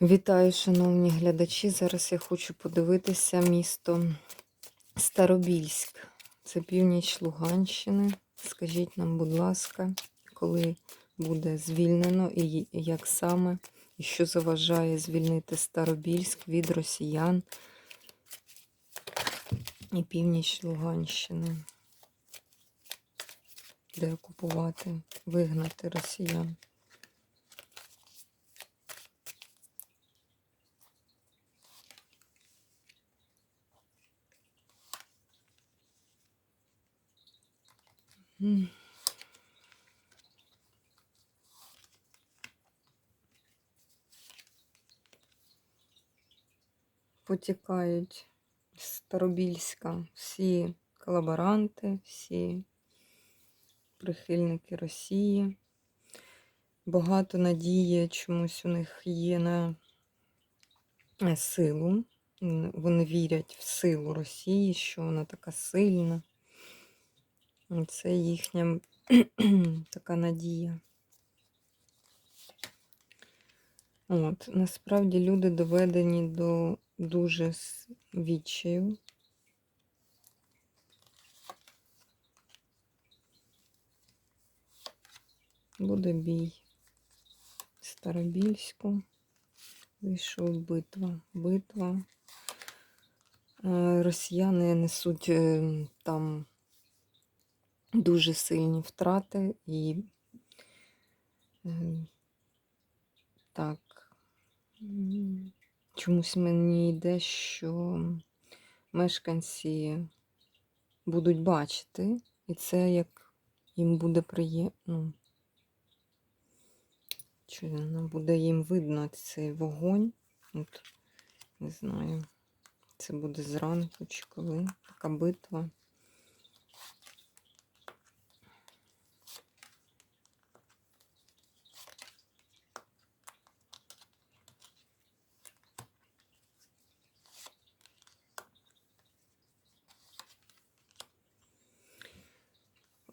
Вітаю, шановні глядачі. Зараз я хочу подивитися місто Старобільськ. Це північ Луганщини. Скажіть нам, будь ласка, коли буде звільнено і як саме, і що заважає звільнити Старобільськ від росіян і північ Луганщини, де окупувати, вигнати росіян. Потікають з Старобільська всі колаборанти, всі прихильники Росії. Багато надії чомусь у них є на силу. Вони вірять в силу Росії, що вона така сильна. Це їхня така надія. От, насправді люди доведені до дуже відчаю. Буде бій Старобільську. Вийшов битва. Битва. Е, Росіяни несуть е, там дуже сильні втрати і е, так. Чомусь мені йде, що мешканці будуть бачити, і це як їм буде приємно. Чи воно буде їм видно цей вогонь? От, не знаю. Це буде зранку чи коли така битва.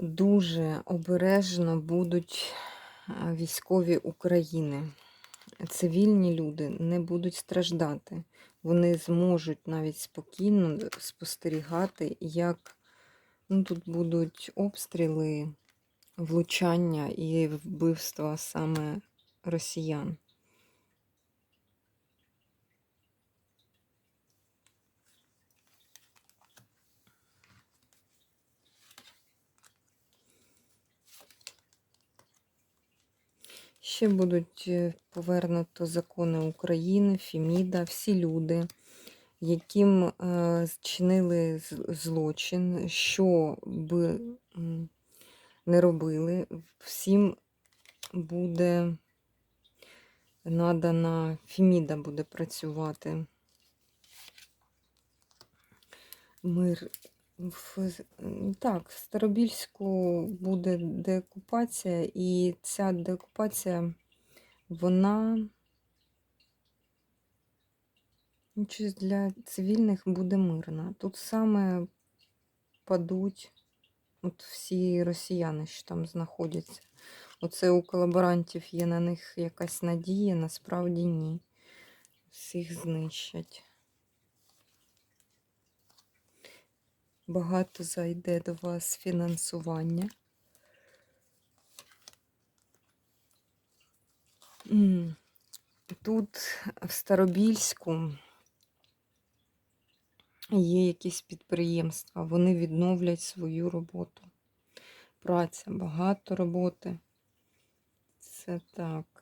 Дуже обережно будуть військові України. Цивільні люди не будуть страждати. Вони зможуть навіть спокійно спостерігати, як ну, тут будуть обстріли, влучання і вбивства саме росіян. Ще будуть е, повернуто закони України, Феміда, всі люди, яким е, чинили злочин, що би не робили, всім буде надана, Феміда буде працювати. Мир. Так, в Старобільську буде деокупація, і ця деокупація, вона ну, щось для цивільних буде мирна. Тут саме падуть от всі росіяни, що там знаходяться. Оце у колаборантів є на них якась надія, насправді ні. Всіх знищать. Багато зайде до вас фінансування. Тут в Старобільську є якісь підприємства, вони відновлять свою роботу. Праця, багато роботи. Це так.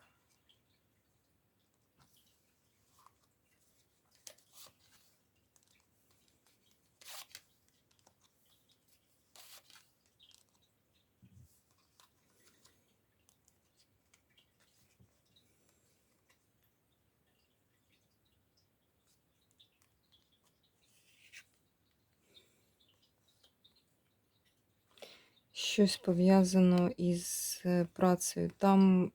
щось пов'язано із е, працею. Там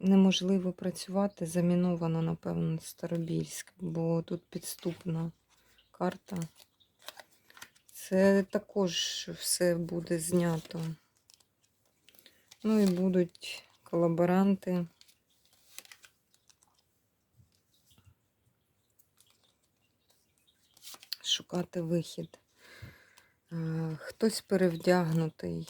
неможливо працювати, заміновано, напевно, Старобільськ, бо тут підступна карта. Це також все буде знято. Ну і будуть колаборанти. Шукати вихід. Е, Хтось перевдягнутий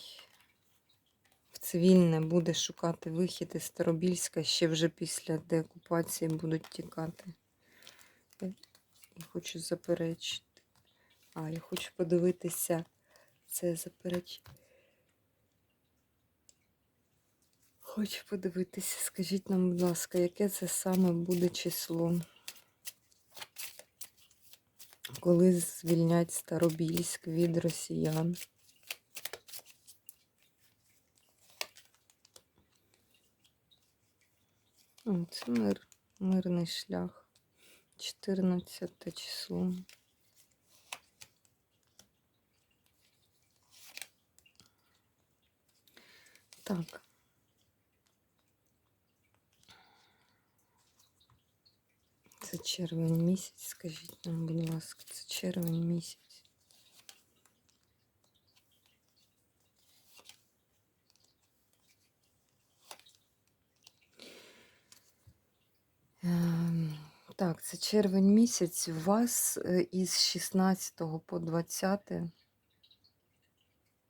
в цивільне буде шукати вихід із Старобільська ще вже після деокупації будуть тікати. Я я хочу заперечити. А, я хочу подивитися це запереч. Хочу подивитися, скажіть нам, будь ласка, яке це саме буде число, коли звільнять Старобільськ від росіян? Це мир, мирний шлях. 14 число. Так. Це червень місяць, скажіть нам, будь ласка, це червень місяць. Так, це червень місяць. У вас із 16 по 20,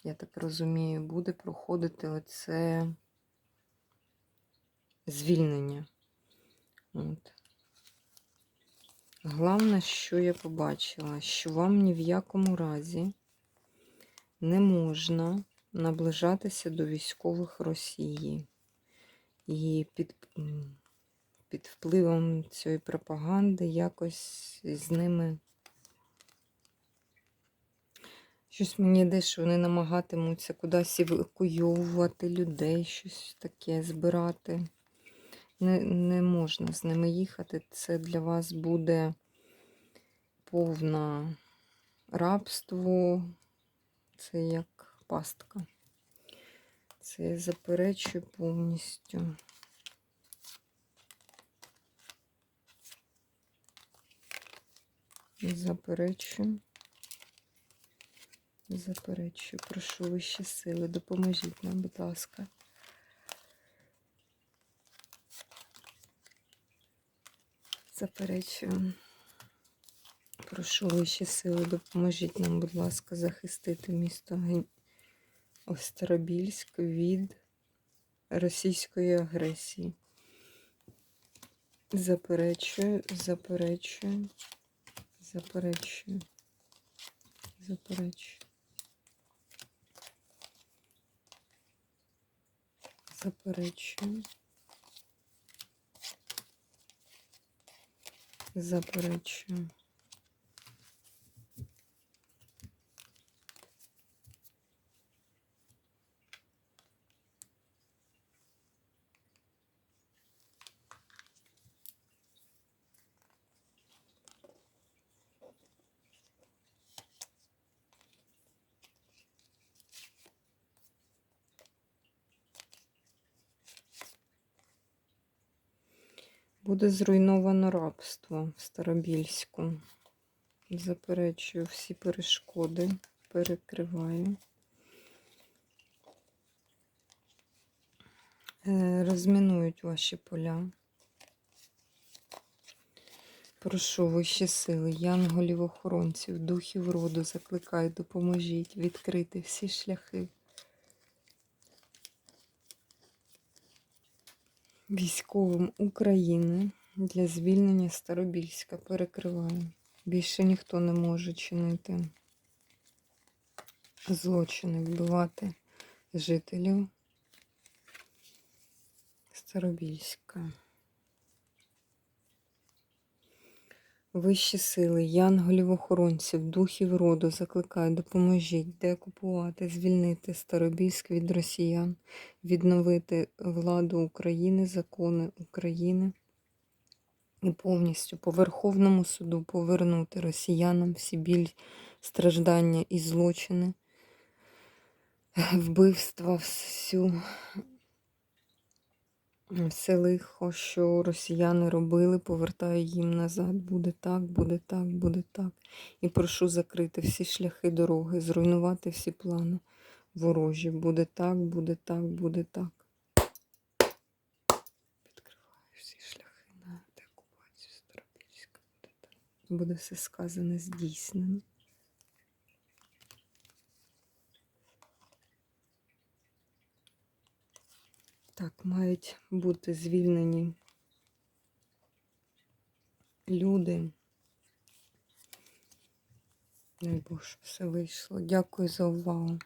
я так розумію, буде проходити оце звільнення. От. Головне, що я побачила, що вам ні в якому разі не можна наближатися до військових Росії. І під, під впливом цієї пропаганди якось з ними щось мені йде, що вони намагатимуться кудись евакуйовувати людей, щось таке збирати. Не, не можна з ними їхати. Це для вас буде повне рабство. Це як пастка. Це я заперечую повністю. Заперечую. Заперечую. Прошу вищі сили. Допоможіть нам, будь ласка. Заперечую. Прошу вищі сили, допоможіть нам, будь ласка, захистити місто Остробільськ від російської агресії. Заперечую, заперечую, заперечую, заперечую. Заперечую. Заперечую. Буде зруйновано рабство в Старобільську. Заперечую всі перешкоди, перекриваю. Е, Розмінують ваші поля. Прошу вищі сили, янголів охоронців, духів роду, закликаю, допоможіть відкрити всі шляхи. Військовим України для звільнення Старобільська перекриваю. Більше ніхто не може чинити злочини, вбивати жителів Старобільська. Вищі сили, янголів охоронців, духів роду закликаю, допоможіть деокупувати, звільнити Старобільськ від росіян, відновити владу України, закони України і повністю по Верховному суду повернути росіянам всі біль, страждання і злочини, вбивства, всю все лихо, що росіяни робили, повертаю їм назад. Буде так, буде так, буде так. І прошу закрити всі шляхи дороги, зруйнувати всі плани ворожі. Буде так, буде так, буде так. Відкриваю всі шляхи на деокупацію Старобільська. Буде так. Буде все сказане здійснено. Так, мають бути звільнені люди. Дай щоб все вийшло. Дякую за увагу.